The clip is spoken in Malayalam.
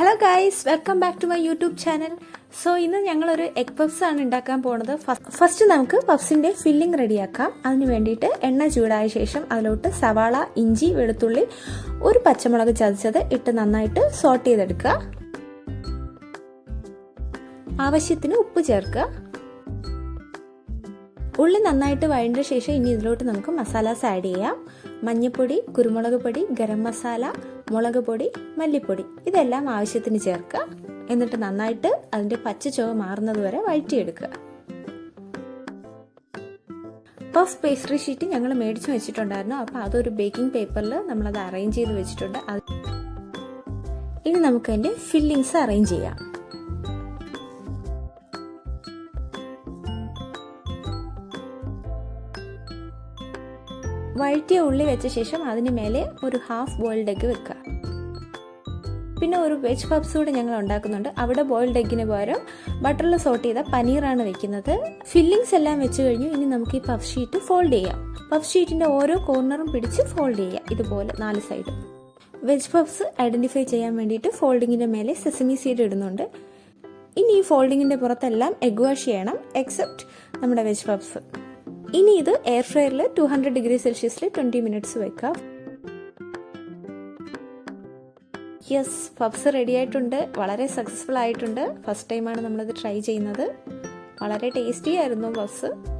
Hello guys welcome back to my YouTube channel so ഇന്ന് ഞങ്ങളൊരു എഗ് പഫ്സ് ആണ് ഉണ്ടാക്കാൻ പോണത്. ഫസ്റ്റ് നമുക്ക് പഫ്സിന്റെ ഫില്ലിംഗ് റെഡിയാക്കാം അതിന് വേണ്ടിയിട്ട് എണ്ണ ചൂടായ ശേഷം അതിലോട്ട് സവാള ഇഞ്ചി വെളുത്തുള്ളി ഒരു പച്ചമുളക് ചതച്ചത് ഇട്ട് നന്നായിട്ട് സോട്ട് ചെയ്തെടുക്കുക. ആവശ്യത്തിന് ഉപ്പ് ചേർക്കുക. ഉള്ളി നന്നായിട്ട് വഴണ്ട ശേഷം ഇനി ഇതിലോട്ട് നമുക്ക് മസാലാസ് ആഡ് ചെയ്യാം. മഞ്ഞൾപ്പൊടി കുരുമുളക് പൊടി ഗരം മസാല മുളക് പൊടി മല്ലിപ്പൊടി. ഇതെല്ലാം ആവശ്യത്തിന് ചേർക്കുക. എന്നിട്ട് നന്നായിട്ട് അതിന്റെ പച്ച ചുവ മാറുന്നത് വരെ വഴറ്റിയെടുക്കുക. പഫ് പേസ്ട്രി ഷീറ്റ് ഞങ്ങൾ മേടിച്ചു വെച്ചിട്ടുണ്ടായിരുന്നു. അപ്പോൾ അതൊരു ബേക്കിംഗ് പേപ്പറിൽ നമ്മളത് അറേഞ്ച് ചെയ്ത് വെച്ചിട്ടുണ്ട്. അത് ഇനി നമുക്ക് അതിന്റെ ഫില്ലിങ്സ് അറേഞ്ച് ചെയ്യാം. വഴറ്റിയ ഉള്ളി വെച്ച ശേഷം അതിന് മേലെ ഒരു ഹാഫ് ബോയിൽഡ് എഗ്ഗ് വെക്കുക. പിന്നെ ഒരു വെജ് പപ്സ് കൂടെ ഞങ്ങൾ ഉണ്ടാക്കുന്നുണ്ട്. അവിടെ ബോയിൽഡ് എഗ്ഗിന് പകരം ബട്ടറിൽ സോട്ട് ചെയ്ത പനീറാണ് വെക്കുന്നത്. ഫില്ലിങ്സ് എല്ലാം വെച്ച് കഴിഞ്ഞു. ഇനി നമുക്ക് ഈ പഫ് ഷീറ്റ് ഫോൾഡ് ചെയ്യാം. പഫ് ഷീറ്റിന്റെ ഓരോ കോർണറും പിടിച്ച് ഫോൾഡ് ചെയ്യുക ഇതുപോലെ നാല് സൈഡും വെജ് പഫ്സ് ഐഡന്റിഫൈ ചെയ്യാൻ വേണ്ടിയിട്ട് ഫോൾഡിങ്ങിന്റെ മേലെ സെസമി സീഡ് ഇടുന്നുണ്ട്. ഇനി ഈ ഫോൾഡിങ്ങിന്റെ പുറത്തെല്ലാം എഗ് വാഷ് ചെയ്യണം എക്സെപ്റ്റ് നമ്മുടെ വെജ് പഫ്സ് ഇനി ഇത് എയർ ഫ്രയറിൽ ടു ഹൺഡ്രഡ് ഡിഗ്രി സെൽഷ്യസിൽ ട്വന്റി മിനിറ്റ്സ് വെക്കാം. യെസ് പഫ്സ് റെഡി ആയിട്ടുണ്ട്. വളരെ സക്സസ്ഫുൾ ആയിട്ടുണ്ട്. ഫസ്റ്റ് ടൈമാണ് നമ്മളിത് ട്രൈ ചെയ്യുന്നത്. വളരെ ടേസ്റ്റി ആയിരുന്നു പഫ്സ്